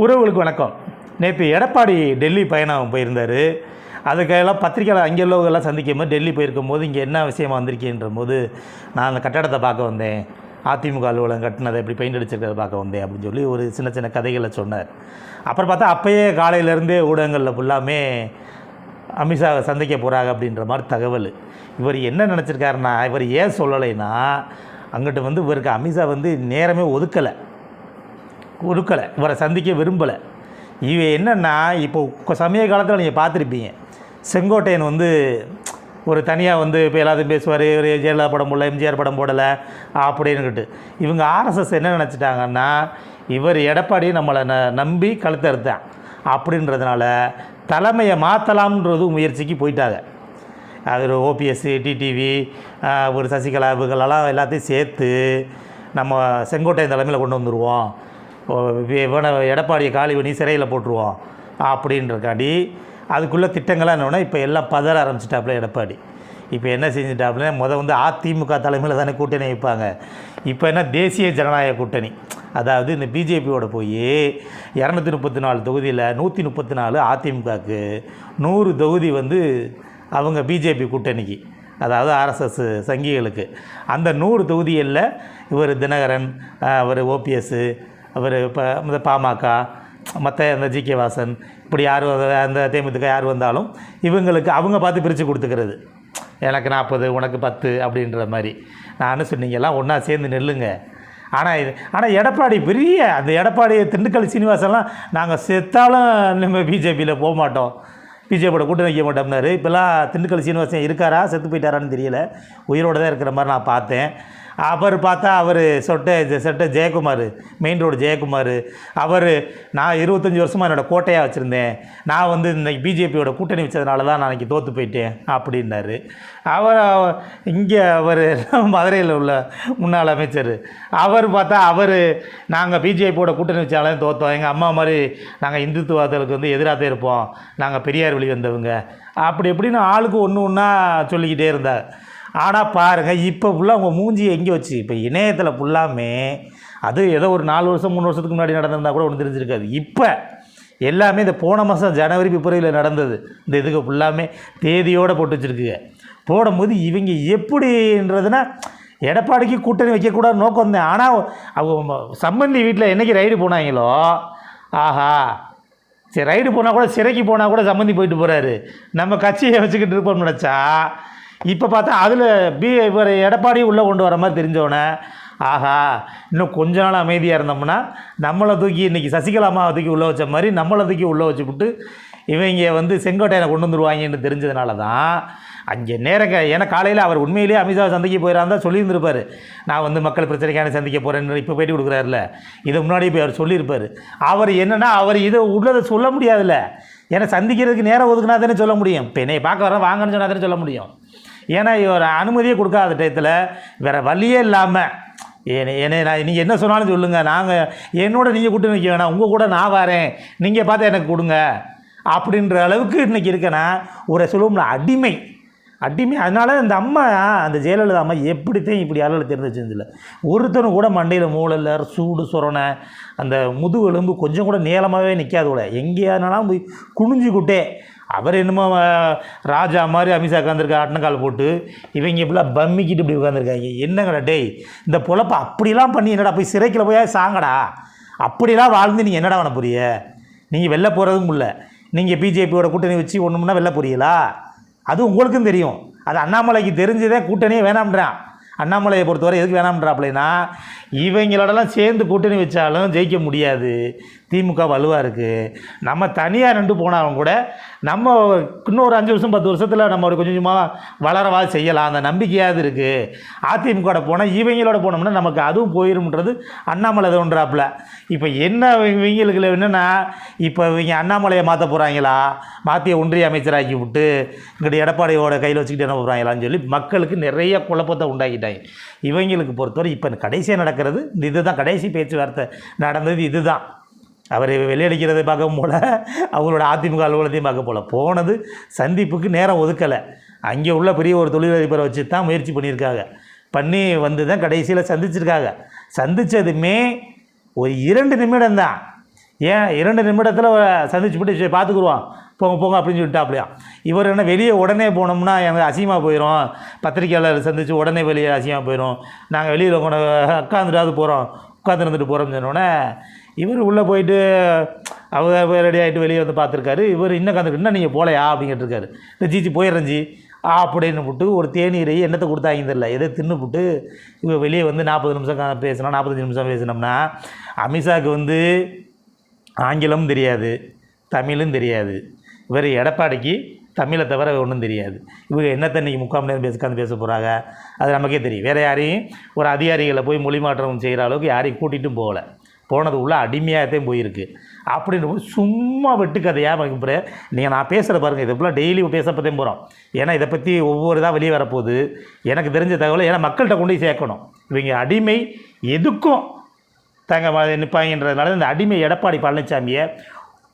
உறவுகளுக்கு வணக்கம். நேற்று எடப்பாடி டெல்லி பயணம் போயிருந்தார். அதுக்கெல்லாம் பத்திரிக்கையாளர் அங்கே உள்ளவங்கெல்லாம் சந்திக்கும் போது டெல்லி போயிருக்கும் போது இங்கே என்ன விஷயமா வந்திருக்கேன்ற போது நான் அந்த கட்டடத்தை பார்க்க வந்தேன். அதிமுக அலுவலகம் கட்டினதை எப்படி பெயிண்ட் அடிச்சிருக்கிறத பார்க்க வந்தேன் அப்படின்னு சொல்லி ஒரு சின்ன சின்ன கதைகளை சொன்னார். அப்புறம் பார்த்தா அப்போயே காலையிலேருந்தே ஊடகங்களில் ஃபுல்லாமே அமித்ஷாவை சந்திக்க போகிறாங்க அப்படின்ற மாதிரி தகவல். இவர் என்ன நினச்சிருக்காருன்னா இவர் ஏன் சொல்லலைன்னா அங்கிட்டு வந்து இவருக்கு அமித்ஷா வந்து நேரமே ஒதுக்கலை. கொடுக்கலை இவரை சந்திக்க விரும்பலை. இவ என்னென்னா இப்போ சமய காலத்தில் நீங்கள் பார்த்துருப்பீங்க. செங்கோட்டையன் வந்து ஒரு தனியாக வந்து இப்போ எல்லாத்தையும் பேசுவார் ஒரு ஜெயலலிதா படம் போடல எம்ஜிஆர் படம் போடலை அப்படின்னுக்கிட்டு. இவங்க ஆர்எஸ்எஸ் என்ன நினச்சிட்டாங்கன்னா இவர் எடப்பாடி நம்மளை ந நம்பி கழுத்தறுத்தான் அப்படின்றதுனால தலைமையை மாற்றலாம்ன்றது முயற்சிக்கு போயிட்டாங்க. அது ஒரு ஓபிஎஸ் டிடிவி ஒரு சசிகலா இவங்களெல்லாம் எல்லாத்தையும் சேர்த்து நம்ம செங்கோட்டையன் தலைமையில் கொண்டு வந்துடுவோம் இவனை எடப்பாடியை காலி பண்ணி சிறையில் போட்டுருவோம் அப்படின்றக்காண்டி அதுக்குள்ளே திட்டங்கள்லாம் என்னன்னா இப்போ எல்லாம் பதற ஆரம்பிச்சிட்டாப்புல எடப்பாடி. இப்போ என்ன செஞ்சுட்டாப்புல முத வந்து அதிமுக தலைமையில் தானே கூட்டணி வைப்பாங்க. இப்போ என்ன தேசிய ஜனநாயக கூட்டணி. அதாவது இந்த பிஜேபியோட போய் இரநூத்தி முப்பத்தி நாலு தொகுதியில் நூற்றி முப்பத்தி நாலு அதிமுகவுக்கு நூறு தொகுதி வந்து அவங்க பிஜேபி கூட்டணிக்கு அதாவது ஆர்எஸ்எஸ் சங்கிகளுக்கு. அந்த நூறு தொகுதிகளில் இவர் தினகரன் அவர் ஓபிஎஸ்ஸு அவர் இப்போ இந்த பாமக மற்ற அந்த ஜி கே வாசன் இப்படி யார் வந்த- அந்த தேமுதிக யார் வந்தாலும் இவங்களுக்கு அவங்க பார்த்து பிரித்து கொடுத்துக்கிறது. எனக்கு நாற்பது உனக்கு பத்து அப்படின்ற மாதிரி. நான் சொன்னீங்கெல்லாம் ஒன்றா சேர்ந்து நெல்லுங்க. ஆனால் இது ஆனால் எடப்பாடி பெரிய அந்த எடப்பாடி திண்டுக்கல் சீனிவாசன்லாம் நாங்கள் செத்தாலும் நம்ம பிஜேபியில் போக மாட்டோம். பிஜேபியோட கூட்டணி வைக்க மாட்டோம்னாரு இப்போல்லாம் திண்டுக்கல் சீனிவாசன் இருக்காரா? செத்து போயிட்டாரான்னு தெரியல. உயிரோடு தான் இருக்கிற மாதிரி நான் பார்த்தேன். அவர் பார்த்தா அவர் சொட்ட சொட்ட ஜெயக்குமார் மெயின் ரோடு ஜெயக்குமார். அவர் நான் இருபத்தஞ்சி வருஷமாக என்னோடய கோட்டையாக வச்சுருந்தேன். நான் வந்து இன்னைக்கு பிஜேபியோட கூட்டணி வச்சதுனால தான் நான் இன்னைக்கு தோற்று போயிட்டேன் அப்படின்னாரு. அவர் இங்கே அவர் மதுரையில் உள்ள முன்னாள் அமைச்சர். அவர் பார்த்தா அவர் நாங்கள் பிஜேபியோட கூட்டணி வச்சாலும் தோற்றோம் எங்கள் அம்மா மாதிரி நாங்கள் இந்துத்துவர்களுக்கு வந்து எதிராக தான் இருப்போம். நாங்கள் பெரியார் வழி வந்தவங்க. அப்படி எப்படின்னு ஆளுக்கு ஒன்று ஒன்றா சொல்லிக்கிட்டே இருந்தார். ஆனால் பாருங்கள் இப்போ ஃபுல்லாக உங்கள் மூஞ்சியை எங்கே வச்சு? இப்போ இணையத்தில் ஃபுல்லாமே அது ஏதோ ஒரு நாலு வருஷம் மூணு வருஷத்துக்கு முன்னாடி நடந்திருந்தா கூட ஒன்று தெரிஞ்சிருக்காது. இப்போ எல்லாமே இந்த போன மாதம் ஜனவரி பிப்ரவரியில் நடந்தது. இந்த இதுக்கு ஃபுல்லாமே தேதியோடு போட்டு வச்சுருக்குங்க. போடும்போது இவங்க எப்படின்றதுன்னா எடப்பாடிக்கு கூட்டணி வைக்கக்கூடாது நோக்கம் தான் ஆனால் அவங்க சம்பந்தி வீட்டில் என்னைக்கு ரைடு போனாங்களோ ஆஹா சரி ரைடு போனால் கூட சிறைக்கு போனால் கூட சம்மந்தி போயிட்டு போகிறாரு நம்ம கட்சியை வச்சுக்கிட்டு இருப்போம்னு நினச்சா இப்போ பார்த்தா அதில் பி இவர் எடப்பாடி உள்ளே கொண்டு வர மாதிரி தெரிஞ்சவொடனே ஆஹா இன்னும் கொஞ்ச நாள் அமைதியாக இருந்தோம்னா நம்மளை தூக்கி இன்றைக்கி சசிகலா அம்மாவை தூக்கி உள்ளே வச்ச மாதிரி நம்மளை தூக்கி உள்ளே வச்சுப்புட்டு இவங்க வந்து செங்கோட்டையனை கொண்டு வந்துருவாங்கன்னு தெரிஞ்சதுனால தான் அங்கே நேரம் ஏன்னா காலையில் அவர் உண்மையிலேயே அமித்ஷா சந்திக்க போயிடாந்தா சொல்லியிருந்திருப்பார். நான் வந்து மக்கள் பிரச்சனைக்கான சந்திக்க போகிறேன்னு இப்போ பேட்டி கொடுக்குறாருல. இதை முன்னாடி போய் அவர் சொல்லியிருப்பார். அவர் என்னென்னா அவர் இதை உள்ளதை சொல்ல முடியாதுல்ல. ஏன்னா சந்திக்கிறதுக்கு நேரம் ஒதுக்குனா தானே சொல்ல முடியும். இப்போ என்னை பார்க்க வரேன் வாங்கன்னு சொன்னா தானே சொல்ல முடியும். ஏன்னா இவர் அனுமதியே கொடுக்காத டயத்தில் வேறு வழியே இல்லாமல் என்னை நான் நீங்கள் என்ன சொன்னாலும் சொல்லுங்கள் நாங்கள் என்னோட நீங்கள் கூட்டு நிற்க வேணாம். உங்கள் கூட நான் வரேன். நீங்கள் பார்த்து எனக்கு கொடுங்க. அப்படின்ற அளவுக்கு இன்றைக்கி இருக்கேன்னா ஒரு சொல்லுவோம்ல அடிமை. அடிமை. அதனால இந்த அம்மா அந்த ஜெயலலிதா அம்மா எப்படித்தான் இப்படி ஆளுகளை தெரிஞ்சு வச்சதில்ல ஒருத்தனும் கூட மண்டையில் மூளை சூடு சொரணை அந்த முதுகு எலும்பு கொஞ்சம் கூட நீளமாகவே நிற்காது கூட எங்கேயானாலும் போய் குனிஞ்சுக்கிட்டே அவர் என்னமோ ராஜா மாதிரி அமித்ஷா உட்காந்துருக்க அட்டனக்கால் போட்டு. இவங்க இப்படிலாம் பம்மிக்கிட்டு இப்படி உட்காந்துருக்காங்க என்னங்கடா டேய் இந்த பொழப்ப அப்படிலாம் பண்ணி என்னடா போய் சிறைக்கில் போய் சாங்கடா? அப்படிலாம் வாழ்ந்து நீங்கள் என்னடா பண்ண போறிய நீங்கள் வெளில போகிறதும் இல்லை. நீங்கள் பிஜேபியோட கூட்டணி வச்சு ஒன்றுமுன்னா வெளில புரியலா அது உங்களுக்கும் தெரியும். அது அண்ணாமலைக்கு தெரிஞ்சதே கூட்டணியே வேணாம்ன்றான். அண்ணாமலையை பொறுத்தவரை எதுக்கு வேணாம்ன்றாப்லைனா இவங்களோடலாம் சேர்ந்து கூட்டணி வச்சாலும் ஜெயிக்க முடியாது. திமுக வலுவாக இருக்குது நம்ம தனியாக நின்று போனாலும் கூட நம்ம இன்னும் ஒரு அஞ்சு வருஷம் பத்து வருஷத்தில் நம்ம ஒரு கொஞ்சம் கொஞ்சமாக வளரவா செய்யலாம். அந்த நம்பிக்கையாவது இருக்குது அதிமுகவோட போனால் இவங்களோட போனோம்னா நமக்கு அதுவும் போயிரும்ன்றது அண்ணாமலை தோன்றாப்புல இப்போ என்ன இவங்களுக்கு என்னென்னா இப்போ இவங்க அண்ணாமலையை மாற்ற போகிறாங்களா மாற்றிய ஒன்றிய அமைச்சராக்கி விட்டு இங்கிட்ட எடப்பாடியோட கையில் வச்சுக்கிட்டு என்ன போகிறாங்களான்னு சொல்லி மக்களுக்கு நிறைய குழப்பத்தை உண்டாக்கிட்டாங்க. இவங்களுக்கு பொறுத்தவரை இப்போ கடைசியாக நடக்கிறது இதுதான் கடைசி பேச்சுவார்த்தை நடந்தது இதுதான் அவர் வெளியடிக்கிறதை பார்க்க போல அவங்களோட அதிமுக அலுவலகத்தையும் பார்க்க போல. போனது சந்திப்புக்கு நேரம் ஒதுக்கலை. அங்கே உள்ள பெரிய ஒரு தொழிலதிபரை வச்சு தான் முயற்சி பண்ணியிருக்காங்க. பண்ணி வந்து தான் கடைசியில் சந்திச்சிருக்காங்க. சந்தித்ததுமே ஒரு இரண்டு நிமிடம் தான் ஏன்? இரண்டு நிமிடத்தில் சந்திச்சு போட்டு பார்த்துக்குருவோம் போங்க போங்க அப்படின்னு சொல்லிட்டாப்லையா. இவர் என்ன வெளியே உடனே போனோம்னா எனக்கு அசிங்கமாக போயிடும் பத்திரிக்கையாளர் சந்தித்து உடனே வெளியே அசிங்கமாக போயிடும் நாங்கள் வெளியில் கொண்டு உட்காந்துட்டாவது போகிறோம் உட்காந்து இருந்துட்டு போகிறோம்னு சொன்னோன்னே இவர் உள்ளே போயிட்டு அவர் ரெடி ஆகிட்டு வெளியே வந்து பார்த்துருக்காரு. இவர் இன்னும் கந்துட்டு இன்னும் நீங்கள் போகலையா அப்படின்னு கேட்டிருக்காரு இந்த ஜிஜி போயிடுறேன் ஜி. அப்படின்னு விட்டு ஒரு தேநீரை என்னத்தை கொடுத்தாங்க தெரில எதை தின்னு விட்டு இவங்க வெளியே வந்து நாற்பது நிமிஷம் பேசினா நாற்பத்தஞ்சு நிமிஷம் பேசினோம்னா அமித்ஷாவுக்கு வந்து ஆங்கிலமும் தெரியாது தமிழும் தெரியாது. இவர் எடப்பாடிக்கு தமிழை தவிர ஒன்றும் தெரியாது. இவங்க என்னத்தை இன்றைக்கி முக்கால் நேரம் பேச உட்காந்து பேச போகிறாங்க அது நமக்கே தெரியும். வேறு யாரையும் ஒரு அதிகாரிகளை போய் மொழி மாற்றம் செய்கிற அளவுக்கு யாரையும் கூட்டிகிட்டும் போகல. போனது உள்ள அடிமையாகத்தையும் போயிருக்கு. அப்படின்னு போது சும்மா வெட்டுக்கதையாக வைக்கிறேன் நீங்கள் நான் பேசுகிற பாருங்கள் இதை ஃபுல்லாக டெய்லி பேசப்பதே போகிறோம் ஏன்னா இதை பற்றி ஒவ்வொரு இதாக வெளியே வரப்போகுது. எனக்கு தெரிஞ்ச தகவலை ஏன்னா மக்கள்கிட்ட கொண்டு போய் சேர்க்கணும். இவங்க அடிமை எதுக்கும் தங்க நிற்பாங்கன்றதுனால இந்த அடிமை எடப்பாடி பழனிசாமியை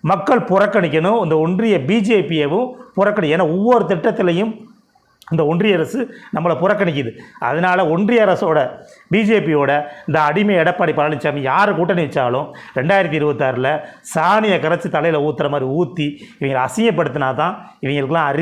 மக்கள் புறக்கணிக்கணும் இந்த ஒன்றிய பிஜேபியவும் புறக்கணி ஏன்னா ஒவ்வொரு திட்டத்திலையும் இந்த ஒன்றிய அரசு நம்மளை புறக்கணிக்குது. அதனால் ஒன்றிய அரசோட பிஜேபியோட இந்த அடிமை எடப்பாடி பழனிசாமி யார் கூட்டணி வச்சாலும் ரெண்டாயிரத்தி இருபத்தாறில் சாணியை கரைச்சி தலையில் ஊற்றுற மாதிரி ஊற்றி இவங்களை அசிங்கப்படுத்தினா தான் இவங்களுக்கெல்லாம் அறி